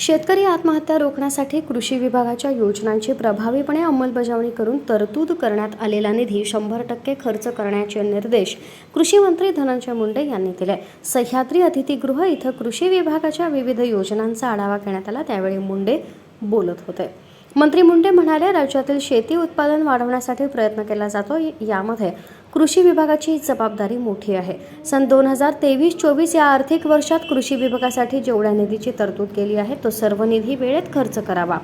शेतकरी आत्महत्या रोखण्यासाठी कृषी विभागाच्या योजनांची प्रभावीपणे अंमलबजावणी करून तरतूद करण्यात आलेला निधी शंभर टक्के खर्च करण्याचे निर्देश कृषी मंत्री धनंजय मुंडे यांनी दिले. सह्याद्री अतिथीगृह इथं कृषी विभागाच्या विविध योजनांचा आढावा घेण्यात आला. त्यावेळी मुंडे बोलत होते. मंत्री मुंडे म्हणाले राज्यातील शेती उत्पादन वाढवण्यासाठी प्रयत्न केला जातो. यामध्ये कृषी विभागाची जबाबदारी मोठी आहे. सन दोन हजार तेवीस चोवीस या आर्थिक वर्षात कृषी विभागासाठी जेवढ्या निधीची तरतूद केली आहे तो सर्व निधी वेळेत खर्च करावा.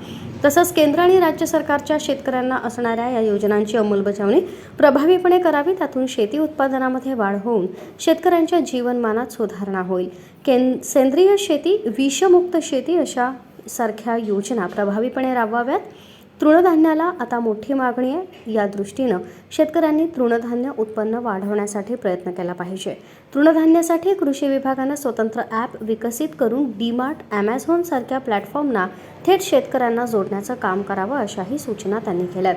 तसंच केंद्र आणि राज्य सरकारच्या शेतकऱ्यांना असणाऱ्या या योजनांची अंमलबजावणी प्रभावीपणे करावी. त्यातून शेती उत्पादनामध्ये वाढ होऊन शेतकऱ्यांच्या जीवनमानात सुधारणा होईल. केन सेंद्रिय शेती विषमुक्त शेती अशा सारख्या योजना प्रभावीपणे राबवाव्यात. तृणधान्याला आता मोठी मागणी आहे. या दृष्टीनं शेतकऱ्यांनी तृणधान्य उत्पन्न वाढवण्यासाठी प्रयत्न केला पाहिजे. तृणधान्यासाठी कृषी विभागानं स्वतंत्र ॲप विकसित करून डीमार्ट ॲमेझॉन सारख्या प्लॅटफॉर्मना थेट शेतकऱ्यांना जोडण्याचं काम करावं अशाही सूचना त्यांनी केल्यात.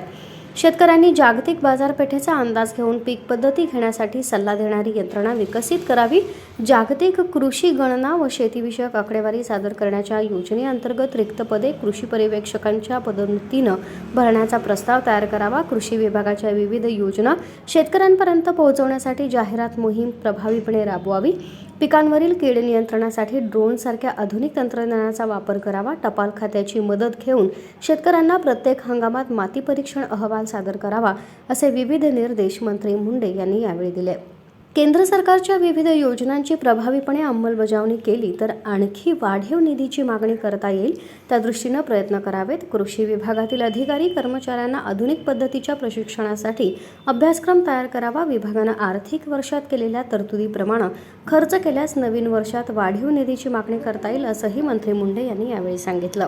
शेतकऱ्यांनी जागतिक बाजारपेठेचा अंदाज घेऊन पीक पद्धती घेण्यासाठी सल्ला देणारी यंत्रणा विकसित करावी. जागतिक कृषी गणना व शेतीविषयक आकडेवारी सादर करण्याच्या योजनेअंतर्गत रिक्त पदे कृषी पर्यवेक्षकांच्या पदोन्नतीनं भरण्याचा प्रस्ताव तयार करावा. कृषी विभागाच्या विविध योजना शेतकऱ्यांपर्यंत पोहोचवण्यासाठी जाहिरात मोहीम प्रभावीपणे राबवावी. पिकांवरील कीड नियंत्रणासाठी ड्रोनसारख्या आधुनिक तंत्रज्ञानाचा वापर करावा. टपाल खात्याची मदत घेऊन शेतकऱ्यांना प्रत्येक हंगामात माती परीक्षण अहवाल सादर करावा असे विविध निर्देश मंत्री मुंडे यांनी यावेळी दिले. केंद्र सरकारच्या विविध योजनांची प्रभावीपणे अंमलबजावणी केली तर आणखी वाढीव निधीची मागणी करता येईल त्या दृष्टीनं प्रयत्न करावेत. कृषी विभागातील अधिकारी कर्मचाऱ्यांना आधुनिक पद्धतीच्या प्रशिक्षणासाठी अभ्यासक्रम तयार करावा. विभागानं आर्थिक वर्षात केलेल्या तरतुदीप्रमाणे खर्च केल्यास नवीन वर्षात वाढीव निधीची मागणी करता येईल असंही मंत्री मुंडे यांनी यावेळी सांगितलं.